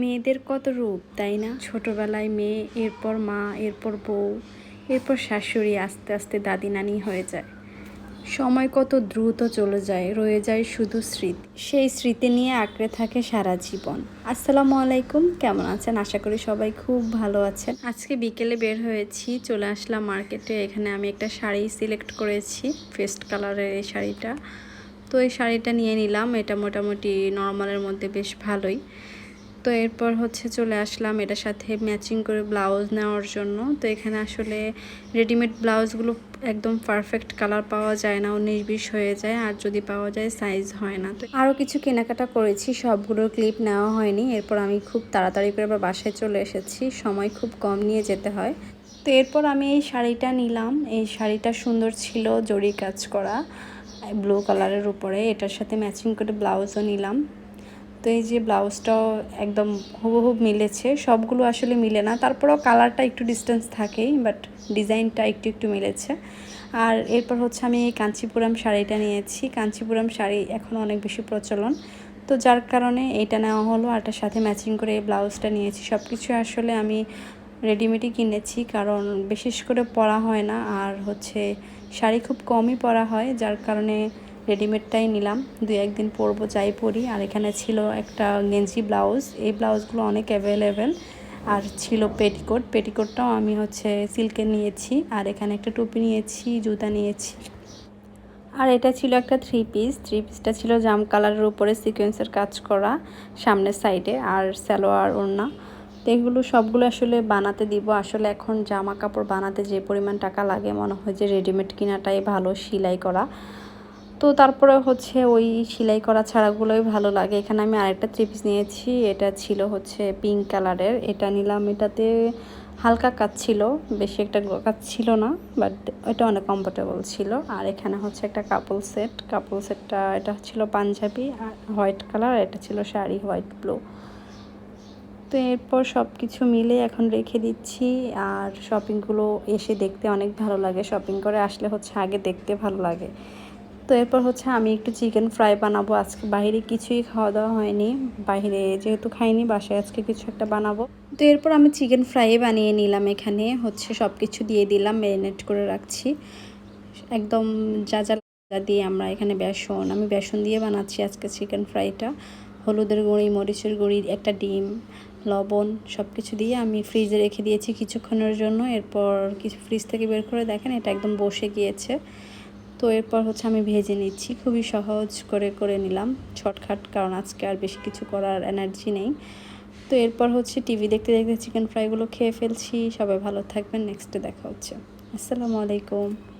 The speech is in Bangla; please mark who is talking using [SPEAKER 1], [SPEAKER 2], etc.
[SPEAKER 1] মেয়েদের কত রূপ, তাই না? ছোটবেলায় মেয়ে, এরপর মা, এরপর বউ, এরপর শাশুড়ি আস্তে আস্তে দাদি নানি হয়ে যায়। সময় কত দ্রুত চলে যায়, রয়ে যায় শুধু স্মৃতি। সেই স্মৃতি নিয়ে আঁকড়ে থাকে সারা জীবন। আসসালামু আলাইকুম, কেমন আছেন? আশা করি সবাই খুব ভালো আছেন। আজকে বিকেলে বের হয়েছি, চলে আসলাম মার্কেটে। এখানে আমি একটা শাড়ি সিলেক্ট করেছি ফেস্ট কালারের এই শাড়িটা। তো এই শাড়িটা নিয়ে নিলাম। এটা মোটামুটি নর্মালের মধ্যে বেশ ভালোই। তো এরপর হচ্ছে চলে আসলাম এটার সাথে ম্যাচিং করে ব্লাউজ নেওয়ার জন্য। তো এখানে আসলে রেডিমেড ব্লাউজগুলো একদম পারফেক্ট কালার পাওয়া যায় না উনিশ বিশ হয়ে যায়, আর যদি পাওয়া যায় সাইজ হয় না। তো আরও কিছু কেনাকাটা করেছি, সবগুলোর ক্লিপ নেওয়া হয়নি। এরপর আমি খুব তাড়াতাড়ি করে আবার বাসায় চলে এসেছি, সময় খুব কম নিয়ে যেতে হয়। তো এরপর আমি এই শাড়িটা নিলাম। এই শাড়িটা সুন্দর ছিল জরি কাজ করা ব্লু কালারের উপরে। এটার সাথে ম্যাচিং করে ব্লাউজও নিলাম। তো এই যে ব্লাউজটাও একদম হুবহুব মিলেছে, সবগুলো আসলে মিলে না। তারপরেও কালারটা একটু ডিস্টেন্স থাকেই বাট ডিজাইনটা একটু একটু মিলেছে। আর এরপর হচ্ছে আমি এই কাঞ্চিপুরাম শাড়িটা নিয়েছি। কাঞ্চিপুরাম শাড়ি এখন অনেক বেশি প্রচলন। তো যার কারণে এইটা নেওয়া হলো আর সাথে ম্যাচিং করে ব্লাউজটা নিয়েছি। সব কিছু আসলে আমি রেডিমেডই কিনেছি, কারণ বিশেষ করে পরা হয় না। আর হচ্ছে শাড়ি খুব কমই পরা হয়, যার কারণে রেডিমেডটাই নিলাম। দু একদিন পরবো, যাই পরি। আর এখানে ছিল একটা গেঞ্জি ব্লাউজ। এই ব্লাউজগুলো অনেক অ্যাভেলেবেল আর ছিল পেটিকোট পেটিকোটটাও আমি হচ্ছে সিল্কের নিয়েছি। আর এখানে একটা টুপি নিয়েছি, জুতা নিয়েছি। আর এটা ছিল একটা থ্রি পিস থ্রি পিসটা ছিল জাম কালারের উপরে সিকোয়েন্সের কাজ করা, সামনের সাইডে আর সালোয়ার, ওড়না। তো এগুলো সবগুলো আসলে বানাতে দিব। আসলে এখন জামা কাপড় বানাতে যে পরিমাণ টাকা লাগে, মনে হয় যে রেডিমেড কেনাটাই ভালো, সেলাই করা। তো তারপরে হচ্ছে ওই সেলাই করা ছাড়াগুলোই ভালো লাগে। এখানে আমি আরেকটা থ্রি পিস নিয়েছি, এটা ছিল হচ্ছে পিঙ্ক কালারের এটা নিলাম, এটাতে হালকা কাজ ছিল, বেশি একটা কাজ ছিল না বাট এটা অনেক কমফোর্টেবল ছিল। আর এখানে হচ্ছে একটা কাপল সেট কাপল সেটটা এটা ছিল পাঞ্জাবি, আর হোয়াইট কালার এটা ছিল শাড়ি হোয়াইট ব্লু তো এরপর সব কিছু মিলে এখন রেখে দিচ্ছি, আর শপিংগুলো এসে দেখতে অনেক ভালো লাগে। শপিং করে আসলে হচ্ছে আগে দেখতে ভালো লাগে। তো এরপর হচ্ছে আমি একটু চিকেন ফ্রাই বানাবো। আজকে বাইরে কিছুই খাওয়া দাওয়া হয়নি। বাইরে যেহেতু খাইনি, বাসায় আজকে কিছু একটা বানাবো। তো এরপর আমি চিকেন ফ্রাই বানিয়ে নিলাম এখানে। হচ্ছে সব কিছু দিয়ে দিলাম ম্যারিনেট করে রাখছি। একদম যা যা দিয়ে আমরা এখানে বেসন, আমি বেসন দিয়ে বানাচ্ছি আজকে চিকেন ফ্রাইটা হলুদের গুঁড়ি, মরিচের গুঁড়ি, একটা ডিম, লবণ সব কিছু দিয়ে আমি ফ্রিজে রেখে দিয়েছি কিছুক্ষণের জন্য। এরপর কিছু ফ্রিজ থেকে বের করে দেখেন, এটা একদম বসে গিয়েছে। তো এরপর হচ্ছে আমি ভেজে নিচ্ছি। খুবই সহজ করে করে নিলাম। ছটখাট কারণ আজকে আর বেশি কিছু করার এনার্জি নেই। তো এরপর হচ্ছে টিভি দেখতে দেখতে চিকেন ফ্রাইগুলো খেয়ে ফেলছি। সবাই ভালো থাকবেন। নেক্সটে দেখা হচ্ছে। আসসালামু আলাইকুম।